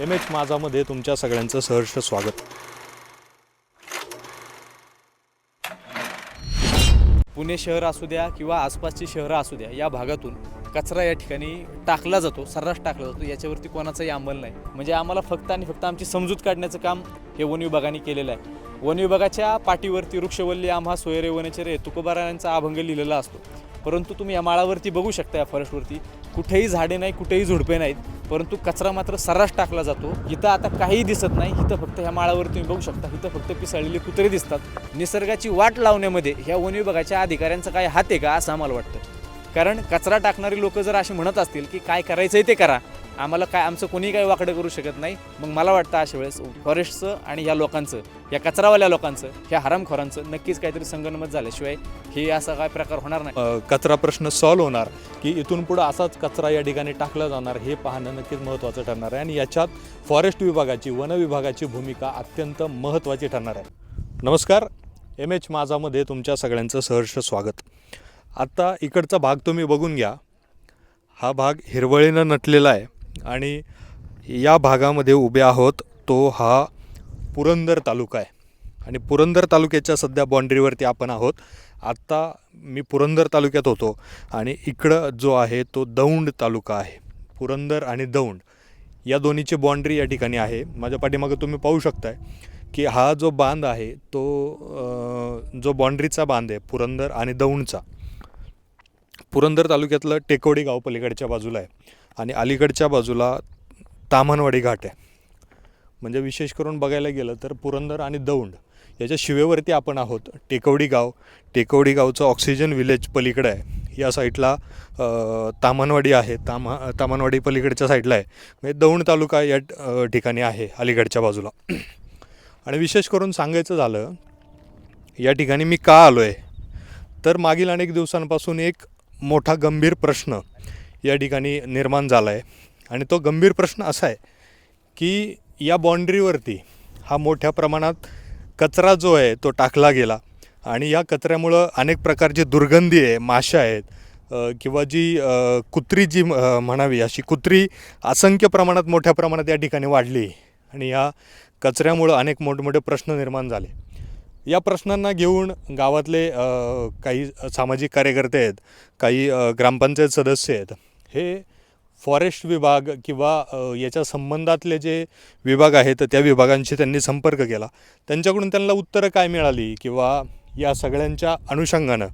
M H माझामध्ये तुमच्या सगळ्यांचं सहर्ष स्वागत. पुणे शहर असू द्या किंवा आसपासची शहरं असू द्या या भागातून कचरा या ठिकाणी टाकला जातो सर्रास टाकला जातो. याच्यावरती कोणाचाही अंमल नाही. म्हणजे आम्हाला फक्त आणि फक्त आमची समजूत काढण्याचं काम हे वन विभागाने केलेलं आहे. वन विभागाच्या पाठीवरती वृक्षवल्ली आम्हा सोयरे वनचरे तुकोबारायांचा अभंग लिहिलेला असतो. परंतु तुम्ही या माळावरती बघू शकता या फॉरेस्टवरती कुठेही झाडे नाही कुठेही झुडपे नाहीत. परंतु कचरा मात्र सर्रास टाकला जातो. इथं आता काहीही दिसत नाही. इथं फक्त ह्या माळावर तुम्ही बघू शकता. इथं फक्त पिसळलेले कुत्रे दिसतात. निसर्गाची वाट लावण्यामध्ये ह्या वन विभागाच्या अधिकाऱ्यांचा काय हात आहे का असं आम्हाला वाटतं. कारण कचरा टाकणारी लोक जर असे म्हणत असतील की काय करायचंय ते करा. आम्हाला काय आमचं कोणी काही वाकडं करू शकत नाही. मग मला वाटतं अशा वेळेस फॉरेस्टचं आणि ह्या लोकांचं या कचरावाल्या लोकांचं ह्या हरामखोरांचं नक्कीच काहीतरी संगनमत झाल्याशिवाय हे असा काय प्रकार होणार नाही. कचरा प्रश्न सॉल्व्ह होणार की इथून पुढं असाच कचरा या ठिकाणी टाकला जाणार हे पाहणं नक्कीच महत्त्वाचं ठरणार आहे आणि याच्यात फॉरेस्ट विभागाची वन विभागाची भूमिका अत्यंत महत्त्वाची ठरणार आहे. नमस्कार एम एच माझामध्ये तुमच्या सगळ्यांचं सहर्ष स्वागत. आत्ता इकडचा भाग तुम्ही बघून घ्या. हा भाग हिरवळीनं नटलेला आहे. आणि या भागामध्ये उभे आहोत तो हा पुरंदर तालुका आहे. आणि पुरंदर तालुक्याच्या सध्या बाँड्रीवरती आपण आहोत. आत्ता मी पुरंदर तालुक्यात होतो आणि इकडं जो आहे तो दौंड तालुका आहे. पुरंदर आणि दौंड या दोन्हीची बाँड्री या ठिकाणी आहे. माझ्या पाठीमागं तुम्ही पाहू शकताय की हा जो बांध आहे तो जो बाँड्रीचा बांध आहे पुरंदर आणि दौंडचा. पुरंदर तालुक्यातलं टेकवडी गाव पलीकडच्या बाजूला आहे. आणि अलीकडच्या बाजूला तामनवाडी घाट आहे. म्हणजे विशेष करून बघायला गेलं तर पुरंदर आणि दौंड याच्या शिवेवरती आपण आहोत. टेकवडी गाव. टेकवडी गावचं ऑक्सिजन विलेज पलीकडं आहे. या साईडला तामनवाडी आहे. तामा तामनवाडी पलीकडच्या साईडला आहे. म्हणजे दौंड तालुका या ठिकाणी आहे अलीकडच्या बाजूला. आणि विशेष करून सांगायचं झालं या ठिकाणी मी का आलो आहे तर मागील अनेक दिवसांपासून एक मोठा गंभीर प्रश्न या ठिकाणी निर्माण झाला आहे आणि तो गंभीर प्रश्न असा आहे की या बाँड्रीवरती हा मोठ्या प्रमाणात कचरा जो आहे तो टाकला गेला. आणि या कचऱ्यामुळं अनेक प्रकारची दुर्गंधी आहे माशा आहेत किंवा जी कुत्री जी म्हणावी अशी कुत्री असंख्य प्रमाणात मोठ्या प्रमाणात या ठिकाणी वाढली. आणि या कचऱ्यामुळं अनेक मोठमोठे प्रश्न निर्माण झाले. या प्रश्नांना घेऊन गावातले काही सामाजिक कार्यकर्ते आहेत काही ग्रामपंचायत सदस्य आहेत हे फॉरेस्ट विभाग किंवा याच्या संबंधातले जे विभाग आहेत त्या विभागांशी त्यांनी संपर्क केला. त्यांच्याकडून त्यांना उत्तरं काय मिळाली किंवा या सगळ्यांच्या अनुषंगानं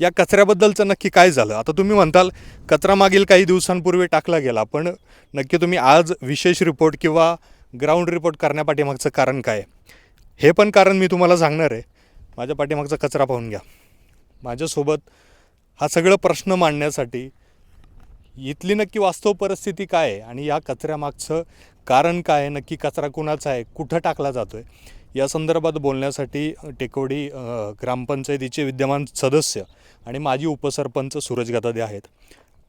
या कचऱ्याबद्दलचं नक्की काय झालं? आता तुम्ही म्हणताल कचरा मागील काही दिवसांपूर्वी टाकला गेला पण नक्की तुम्ही आज विशेष रिपोर्ट किंवा ग्राउंड रिपोर्ट करण्यापाठीमागचं कारण काय? हे पण कारण मी तुम्हाला सांगणार आहे. माझ्या पाठीमागचा कचरा पाहून घ्या. माझ्यासोबत हा सगळं प्रश्न मांडण्यासाठी इथली नक्की वास्तव परिस्थिती काय आहे आणि या कचऱ्यामागचं कारण काय आहे नक्की कचरा कुणाचा आहे कुठं टाकला जातो आहे या संदर्भात बोलण्यासाठी टेकवडी ग्रामपंचायतीचे विद्यमान सदस्य आणि माजी उपसरपंच सूरज गदादे आहेत.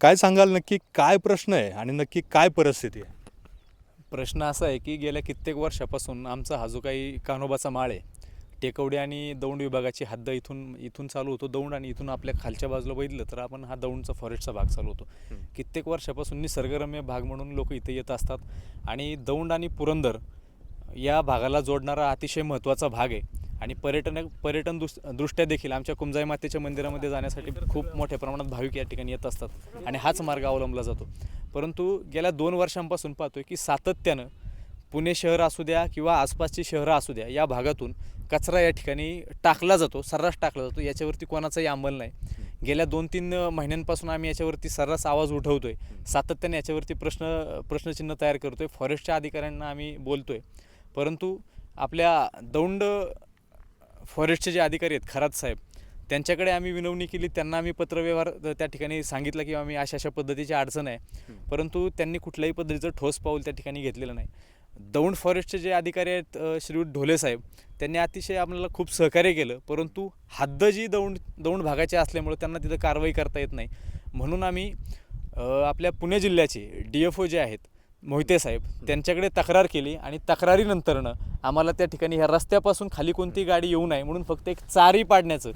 काय सांगाल नक्की काय प्रश्न आहे आणि नक्की काय परिस्थिती आहे? प्रश्न असा आहे की गेल्या कित्येक वर्षापासून आमचा हा जो काही कान्होबाचा माळ आहे टेकवडी आणि दौंड विभागाची हद्द इथून इथून चालू होतो. दौंड आणि इथून आपल्या खालच्या बाजूला बघितलं तर आपण हा दौंडचा फॉरेस्टचा भाग चालू होतो. कित्येक वर्षापासून निसर्गरम्य भाग म्हणून लोक इथे येत असतात. आणि दौंड आणि पुरंदर या भागाला जोडणारा अतिशय महत्त्वाचा भाग आहे. आणि पर्यटन पर्यटन दुस दृष्ट्या देखील आमच्या कुंजाई मातेच्या मंदिरामध्ये जाण्यासाठी खूप मोठ्या प्रमाणात भाविक या ठिकाणी येत असतात आणि हाच मार्ग अवलंबला जातो. परंतु गेल्या दोन वर्षांपासून पाहतोय की सातत्यानं पुणे शहर असू द्या किंवा आसपासची शहरं असू द्या या भागातून कचरा या ठिकाणी टाकला जातो सर्रास टाकला जातो. याच्यावरती कोणाचाही अंमल नाही. गेल्या दोन तीन महिन्यांपासून आम्ही याच्यावरती सर्रास आवाज उठवतोय. सातत्याने याच्यावरती प्रश्न प्रश्नचिन्ह तयार करतोय. फॉरेस्टच्या अधिकाऱ्यांना आम्ही बोलतोय. परंतु आपल्या दौंड फॉरेस्टचे जे अधिकारी आहेत खरात साहेब त्यांच्याकडे आम्ही विनवणी केली त्यांना आम्ही पत्रव्यवहार त्या ठिकाणी सांगितलं की आम्ही अशा अशा पद्धतीची अडचण आहे. परंतु त्यांनी कुठल्याही पद्धतीचं ठोस पाऊल त्या ठिकाणी घेतलेलं नाही. दौंड फॉरेस्टचे जे अधिकारी आहेत श्रीयुत ढोले साहेब त्यांनी अतिशय आपल्याला खूप सहकार्य केलं परंतु हद्द जी दौंड दौंड भागाची असल्यामुळे त्यांना तिथं कारवाई करता येत नाही. म्हणून आम्ही आपल्या पुणे जिल्ह्याचे डी एफ ओ जे आहेत मोहिते साहेब त्यांच्याकडे तक्रार केली आणि तक्रारीनंतरनं आम्हाला त्या ठिकाणी ह्या रस्त्यापासून खाली कोणती गाडी येऊ नये म्हणून फक्त एक चारी पाडण्याचं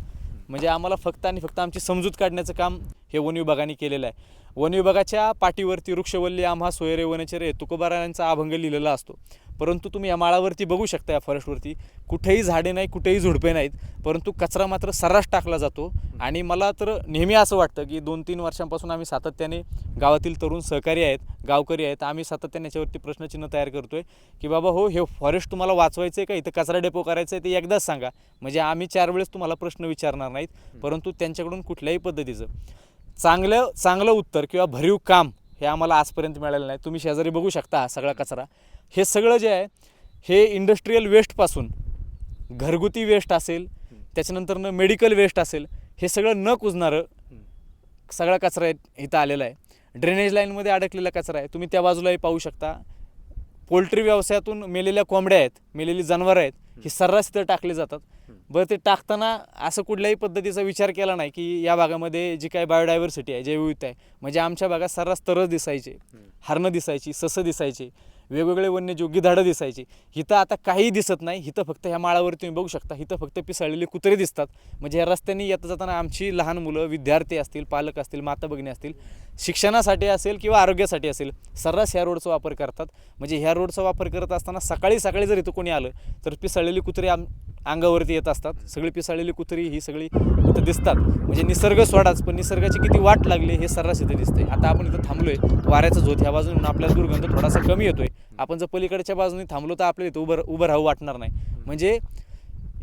म्हणजे आम्हाला फक्त आणि फक्त आमची समजूत काढण्याचं काम हे वन विभागाने केलेलं आहे. वन विभागाच्या पाठीवरती वृक्षवल्ली आम्हा सोयरे वनचरे तुकोबारायांचा अभंग लिहिलेला असतो. परंतु तुम्ही या माळावरती बघू शकता या फॉरेस्टवरती कुठेही झाडे नाही कुठेही झुडपे नाहीत परंतु कचरा मात्र सर्रास टाकला जातो. आणि मला तर नेहमी असं वाटतं की दोन तीन वर्षांपासून आम्ही सातत्याने गावातील तरुण सहकारी आहेत गावकरी आहेत आम्ही सातत्याने याच्यावरती प्रश्नचिन्ह तयार करतोय की बाबा हो हे फॉरेस्ट तुम्हाला वाचवायचं आहे का? इथं कचरा डेपो करायचं आहे ते एकदाच सांगा. म्हणजे आम्ही चार वेळेस तुम्हाला प्रश्न विचारणार नाहीत परंतु त्यांच्याकडून कुठल्याही पद्धतीचं. चांगलं चांगलं उत्तर किंवा भरीव काम हे आम्हाला आजपर्यंत मिळालेलं नाही. तुम्ही शेजारी बघू शकता हा सगळा कचरा. हे सगळं जे आहे हे इंडस्ट्रीयल वेस्टपासून घरगुती वेस्ट असेल त्याच्यानंतरनं मेडिकल वेस्ट असेल हे सगळं न कुजणारं सगळा कचरा इथं इथं आलेला आहे. ड्रेनेज लाईनमध्ये अडकलेला कचरा आहे. तुम्ही त्या बाजूलाही पाहू शकता. पोल्ट्री व्यवसायातून मेलेल्या कोंबड्या आहेत मेलेली जनावरं आहेत ही सर्रास इथं टाकली जातात. बरं ते टाकताना असं कुठल्याही पद्धतीचा विचार केला नाही की या भागामध्ये जी काय बायोडायव्हर्सिटी आहे जैवविविधता आहे. म्हणजे आमच्या भागात सर्रास तरस दिसायचे. हरणं दिसायची ससं दिसायची. वेगवेगळे वन्यजीव गिधाडं दिसायची. इथं आता काही दिसत नाही. इथं फक्त ह्या माळावर तुम्ही बघू शकता. इथं फक्त पिसाळलेले कुत्रे दिसतात. म्हणजे ह्या रस्त्याने येता जाताना आमची लहान मुलं विद्यार्थी असतील पालक असतील माता भगिनी असतील शिक्षणासाठी असेल किंवा आरोग्यासाठी असेल सर्रास ह्या रोडचा वापर करतात. म्हणजे ह्या रोडचा वापर करत असताना सकाळी सकाळी जर इथं कोणी आलं तर पिसाळलेली कुत्रे आम अंगावरती येत असतात. सगळी पिसाळलेली कुत्री ही सगळी इथं दिसतात. म्हणजे निसर्ग सोडाच पण निसर्गाची किती वाट लागली हे सर्रास इथं दिसते आता आपण इथं थांबलोय वाऱ्याचा झोत ह्या बाजून आपल्याला दुर्गंध थोडासा कमी येतोय. आपण जर पलीकडच्या बाजूने थांबलो तर आपल्याला इथं उभं उभं राहू वाटणार नाही. म्हणजे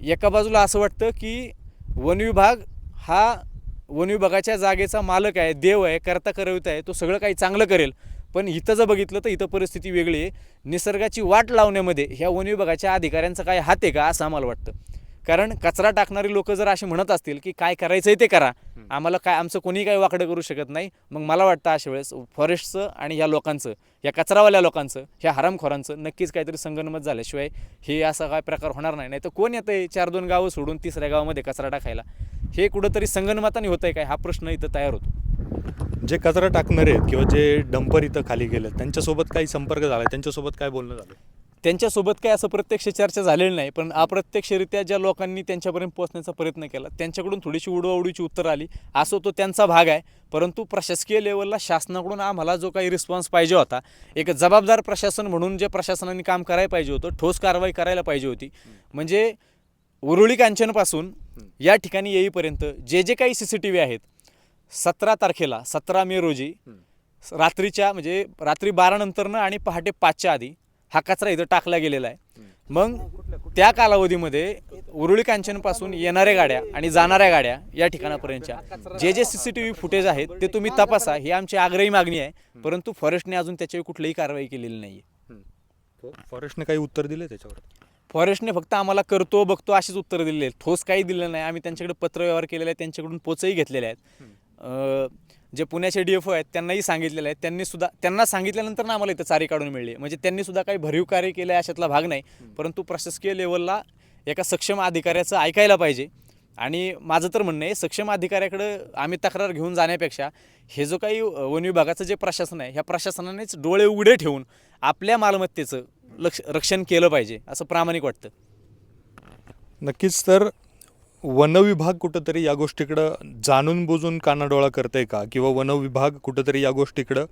एका बाजूला असं वाटतं की वनविभाग हा वनविभागाच्या जागेचा मालक आहे देव आहे करता करविता आहे तो सगळं काही चांगलं करेल. पण इथं जर बघितलं तर इथं परिस्थिती वेगळी आहे. निसर्गाची वाट लावण्यामध्ये ह्या वन विभागाच्या अधिकाऱ्यांचा काय हात आहे का असं आम्हाला वाटतं. कारण कचरा टाकणारी लोक जर असे म्हणत असतील की काय करायचं आहे ते करा. आम्हाला काय आमचं कोणी काही वाकडं करू शकत नाही. मग मला वाटतं अशा वेळेस फॉरेस्टचं आणि ह्या लोकांचं या कचरावाल्या लोकांचं ह्या हरामखोरांचं नक्कीच काहीतरी संगनमत झाल्याशिवाय हे असा काय प्रकार होणार नाही. नाही तर कोण येतं आहे चार दोन गावं सोडून तिसऱ्या गावामध्ये कचरा टाकायला? हे कुठंतरी संगनमताने होतं आहे काय? हा प्रश्न इथं तयार होतो. जे कचरा टाकणारे आहेत किंवा जे डंपर इथं खाली गेले त्यांच्यासोबत काही संपर्क झाला त्यांच्यासोबत काय बोलणं झालं त्यांच्यासोबत काय असं प्रत्यक्ष चर्चा झालेली नाही पण अप्रत्यक्षरित्या ज्या लोकांनी त्यांच्यापर्यंत पोहोचण्याचा प्रयत्न केला त्यांच्याकडून थोडीशी उडवाउडीची उत्तरं आली. असो तो त्यांचा भाग आहे परंतु प्रशासकीय लेवलला शासनाकडून आम्हाला जो काही रिस्पॉन्स पाहिजे होता एक जबाबदार प्रशासन म्हणून जे प्रशासनाने काम करायला पाहिजे होतं ठोस कारवाई करायला पाहिजे होती. म्हणजे उरुळी कांचनपासून या ठिकाणी येईपर्यंत जे जे काही सी सी टी व्ही आहेत सतरा तारखेला सतरा मे रोजी रात्रीच्या म्हणजे रात्री बारा नंतरनं आणि पहाटे पाचच्या आधी हा कचरा इथं टाकला गेलेला आहे. मग त्या कालावधीमध्ये उरुळी कांचनपासून येणाऱ्या गाड्या आणि जाणाऱ्या गाड्या या ठिकाणापर्यंतच्या जे जे C C T V footage आहेत ते तुम्ही तपासा ही आमची आग्रही मागणी आहे. परंतु फॉरेस्टने अजून त्याच्यावर कुठलीही कारवाई केलेली नाही फॉरेस्टने काही उत्तर दिले त्याच्यावर? फॉरेस्टने फक्त आम्हाला करतो बघतो अशीच उत्तरं दिलेली आहेत. ठोस काही दिलं नाही. आम्ही त्यांच्याकडे पत्रव्यवहार केलेला आहे त्यांच्याकडून पोचही घेतलेले आहेत. जे पुण्याचे डी एफ ओ आहेत त्यांनाही सांगितलेलं आहे. त्यांनी सुद्धा त्यांना सांगितल्यानंतर ना आम्हाला इथं चारी काढून मिळली. म्हणजे त्यांनी सुद्धा काही भरीव कार्य केलं आहे अशातला भाग नाही. परंतु प्रशासकीय लेवलला एका सक्षम अधिकाऱ्याचं ऐकायला पाहिजे. आणि माझं तर म्हणणं आहे सक्षम अधिकाऱ्याकडं आम्ही तक्रार घेऊन जाण्यापेक्षा हे जो काही वन विभागाचं जे प्रशासन आहे ह्या प्रशासनानेच डोळे उघडे ठेवून आपल्या मालमत्तेचं लक्ष रक्षण केलं पाहिजे असं प्रामाणिक वाटतं. नक्कीच तर वनविभाग कुठंतरी या गोष्टीकडं जाणून बुजून कानाडोळा करतंय का? किंवा वनविभाग कुठंतरी या गोष्टीकडं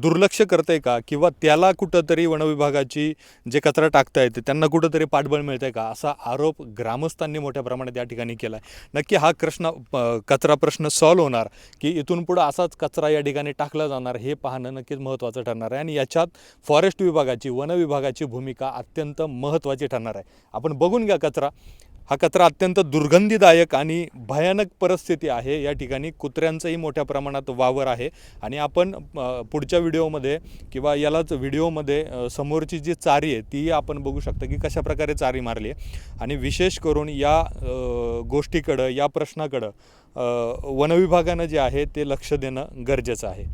दुर्लक्ष करतंय का? किंवा त्याला कुठंतरी वनविभागाची जे कचरा टाकता येते त्यांना कुठंतरी पाठबळ मिळतंय का? असा आरोप ग्रामस्थांनी मोठ्या प्रमाणात या ठिकाणी केला आहे नक्की हा प्रश्न कचरा प्रश्न सॉल्व होणार की इथून पुढं असाच कचरा या ठिकाणी टाकला जाणार हे पाहणं नक्कीच महत्त्वाचं ठरणार आहे. आणि याच्यात फॉरेस्ट विभागाची वनविभागाची भूमिका अत्यंत महत्त्वाची ठरणार आहे. आपण बघून घ्या कचरा. हा कचरा अत्यंत दुर्गंधीदायक आणि भयानक परिस्थिती आहे. या ठिकाणी कुत्र्यांचंही मोठ्या प्रमाणात वावर आहे. आणि आपण पुढच्या व्हिडिओमध्ये किंवा यालाच व्हिडिओमध्ये समोरची जी चारी आहे ती आपण बघू शकता की कशा प्रकारे चारी मारली आहे. आणि विशेष करून या गोष्टीकडं या प्रश्नाकडं वनविभागानं जे आहे ते लक्ष देणं गरजेचं आहे.